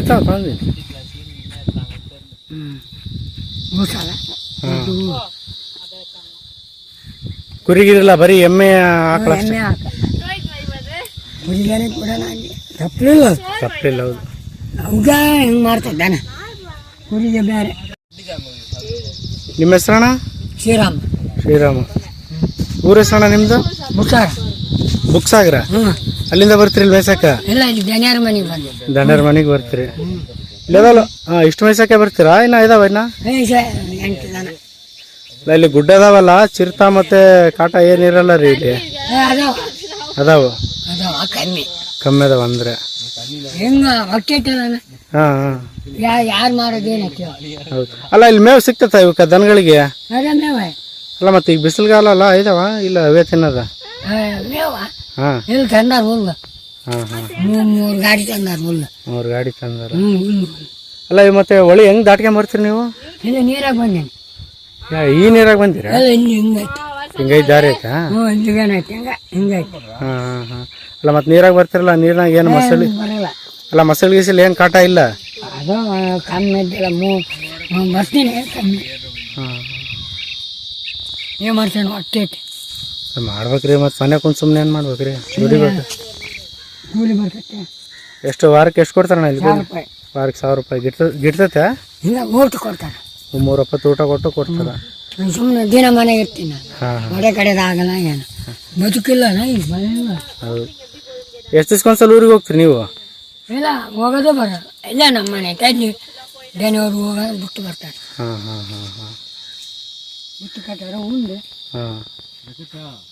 ಬಿತ್ತಾವ ತಂದಿ ಕುರಿಗಿರಲ್ಲ ಬರೀ ಎಮ್ಮೆ ಆಕಳ ಎಮ್ಮೆ ಹಾಕ ಕುರಿಗೇನೆ ಕೊಡೋಣ ಅಲ್ಲಿ ತಪ್ಪಲಿಲ್ಲ ತಪ್ಪಿಲ್ಲ ಹೌದು ಅವಾಗ ಹೆಂಗೆ ಮಾಡ್ತದೆ ದನ ಕುರಿಗೆ ಬೇರೆ ನಿಮ್ಮ ಹೆಸರಣ್ಣ ಶ್ರೀರಾಮ್ ಶ್ರೀರಾಮ ಊರ ಹೆಸರಣ್ಣ ನಿಮ್ದು ಬುಕ್ಸಾರ ಬುಕ್ಸಾಗ್ರ ಹ್ಞೂ ಅಲ್ಲಿಂದ ಬರ್ತೀರಿ ಇಲ್ಲಿ ಮೇಯ್ಸಕ್ಕ ಇಲ್ಲ ಇಲ್ಲಿ ದನಿಯಾರ ಮನೆಗೆ ಬಂದೆ. ದಂಡರ ಮನೆಗೆ ಬರ್ತೀರಿ. ಇಲ್ಲದಲ್ಲ ಹಾಂ ಇಷ್ಟು ಮೇಯ್ಸಕ್ಕೆ ಬರ್ತೀರಾ? ಇನ್ನ ಇದಾವ ಇನ್ನ? ಏ ಸ- ಎಂಟು ದನ ಇಲ್ಲ, ಇಲ್ಲಿ ಗುಡ್ಡ ಅದಾವಲ್ಲ ಚಿರ್ತಾ ಮತ್ತೆ ಕಾಟ ಏನಿರಲ್ಲ ರೀ ಇಲ್ಲಿ? ಏ ಅದಾವ. ಅದಾವ? ಅದಾವ ಕಮ್ಮಿ. ಕಮ್ಮಿ ಅದಾವ ಅಂದ್ರೆ? ಹೆಂಗ ಹೊಟ್ಟೆ ಇಟ್ಟಲ್ಲ ಹಾಂ ಹಾಂ. ಯಾ ಯಾರು ಮಾಡೋದೇನು ಹೌದು. ಅಲ್ಲ ಇಲ್ಲಿ ಮೇವು ಸಿಗ್ತತ್ತ ಇವಕ್ಕ ದನಗಳಿಗೆ? ಅದೇ ಮೇವ. ಅಲ್ಲ ಮತ್ತೆ ಈಗ ಬಿಸಿಲುಗಾಲ ಅಲ್ಲ ಇದಾವ? ಇಲ್ಲ ಅವೇ ತಿನ್ನದ? ಮೇವ. ಹಾಂ ಇಲ್ಲಿ ತಂದಾರ ಹುಲ್ಲ ಮೂರು ಮೂರು ಗಾಡಿ ತಂದಾರ ಹುಲ್ಲ ಮೂರು ಗಾಡಿ ತಂದಾರ? ಅಲ್ಲ ಮತ್ತೆ ಹೊಳಿ ಹೆಂಗ್ ದಾಟ್ಕೊಂಡ್ ಬರ್ತೀರಿ ನೀವು? ಇಲ್ಲ ನೀರಾಗ ಬಂದೇನಿ. ಈ ನೀರಾಗ ಬಂದಿರಾ? ಅಲ್ಲ ಇಲ್ಲಿ ಹಿಂಗೈತಿ ಹಿಂಗೈದು ದಾರಿ ಐತಾ ಹ್ಞೂ ಹಂಗ ಹಿಂಗೈತಿ ಹಾಂ ಹಾಂ ಅಲ್ಲ ಮತ್ತೆ ನೀರಾಗ ಬರ್ತಿರಲ್ಲ ನೀರ್ನಾಗ ಏನು ಮಸಳಿ? ಬರಲ್ಲ. ಅಲ್ಲ ಮಸಳಿ ಗೀಸಲ್ ಏನು ಕಾಟ ಇಲ್ಲ? ಅದು ಕಮ್ಮಿ ಇದ್ದಿಲ್ಲ ಮೂ ಬರ್ತೀನಿ ಕಮ್ಮಿ. ಹಾಂ ಏನು ಮಾಡ್ತೇನೆ ಹೊಟ್ಟೆ ಐತಿ. ಮಾಡ್ಬೇಕ್ರಿ ಮತ್ತೆ ಮನೆ ಕುಂದ್ ಸುಮ್ಮನೆ ಏನು ಮಾಡ್ಬೇಕ್ರಿ? ದುಡಿಬೇಕು. ಕೂಲಿ ಬರ್ತೈತೆ ಎಷ್ಟು ವಾರಕ್ಕೆ ಎಷ್ಟು ಕೊಡ್ತಾರಣ್ಣ ಇಲ್ಲಿ ವಾರಕ್ಕೆ ಸಾವಿರ ರೂಪಾಯಿ. ಗಿಟ್ಟ ಗಿಡ್ತೈತೆ? ಇಲ್ಲ ಊಟ ಕೊಡ್ತಾರೆ. ಮೂರು ರೂಪಾಯಿ ತೂಟ ಕೊಟ್ಟು ಕೊಡ್ತಾರ. ಸುಮ್ಮನೆ ದಿನ ಮನೆಗೆ ಇರ್ತೀನಿ. ನಾನು ಹಾಂ. ಹಾಂ ಕಡೆದು ಆಗಲ್ಲ ಏನು. ಬದುಕಿಲ್ಲ ನಾ ಈಗ ಹೌದು. ಎಷ್ಟು ದಿವ್ಸಕ್ಕೊಂದ್ಸಲ ಊರಿಗೆ ಹೋಗ್ತೀರಿ ನೀವು? ಇಲ್ಲ ಹೋಗೋದು ಬರೋದು. ಇಲ್ಲ ನಮ್ಮ ಮನೆ ಅಲ್ಲಿ ಅವ್ರು ಹೋಗೋದು ಬಿಟ್ಟು ಬರ್ತಾರೆ. ಹಾಂ ಹಾಂ ಹಾಂ ಹಾಂ. ಬಿಟ್ಟು ಕಟ್ಟಾರ ಮುಂದೆ ಹಾಂ. 안녕하 세.